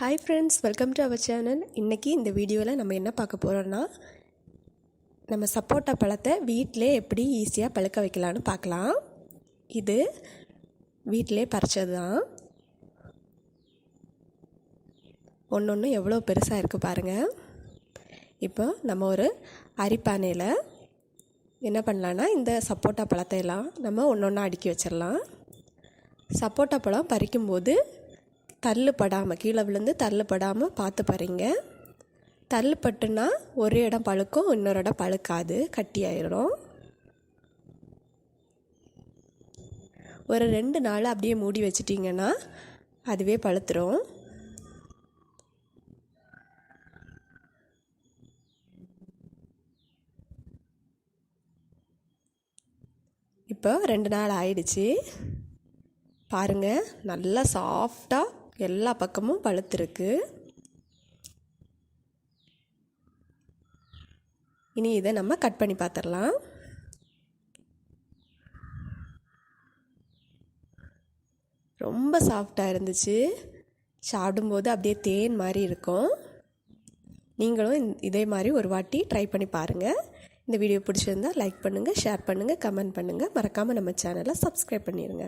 Hi friends welcome to our channel இன்றைக்கி இந்த வீடியோவில் நம்ம என்ன பார்க்க போகிறோன்னா நம்ம சப்போட்டா பழத்தை வீட்டிலே எப்படி ஈஸியாக பழுக்க வைக்கலான்னு பார்க்கலாம். இது வீட்டிலே பறிச்சது தான் ஒன்று ஒன்று எவ்வளோ பெருசாக இருக்குது பாருங்கள் இப்போ நம்ம ஒரு அரிப்பானையில் என்ன பண்ணலான்னா இந்த சப்போட்டா பழத்தை எல்லாம் நம்ம ஒன்று ஒன்றா அடுக்கி வச்சிடலாம் சப்போட்டா பழம் பறிக்கும்போது தள்ளு படாமல் கீழே விழுந்து தள்ளுப்படாமல் பார்த்து பாருங்க. தள்ளு பட்டுனா ஒரு இடம் பழுக்கும் இன்னொரு இடம் பழுக்காது கட்டி ஆயிடும் ஒரு ரெண்டு நாள் அப்படியே மூடி வச்சிட்டிங்கன்னா அதுவே பழுத்துரும். இப்போ ரெண்டு நாள் ஆயிடுச்சு. பாருங்கள் நல்லா சாஃப்டாக எல்லா பக்கமும் பழுத்துருக்கு. இனி இதை நம்ம கட் பண்ணி பார்த்துடலாம் ரொம்ப சாஃப்டாக இருந்துச்சு. சாப்பிடும்போது அப்படியே தேன் மாதிரி இருக்கும். நீங்களும் இதே மாதிரி ஒரு வாட்டி ட்ரை பண்ணி பாருங்கள் இந்த வீடியோ பிடிச்சிருந்தால் லைக் பண்ணுங்கள் ஷேர் பண்ணுங்கள் கமெண்ட் பண்ணுங்கள் மறக்காமல் நம்ம சேனலை சப்ஸ்கிரைப் பண்ணிடுங்க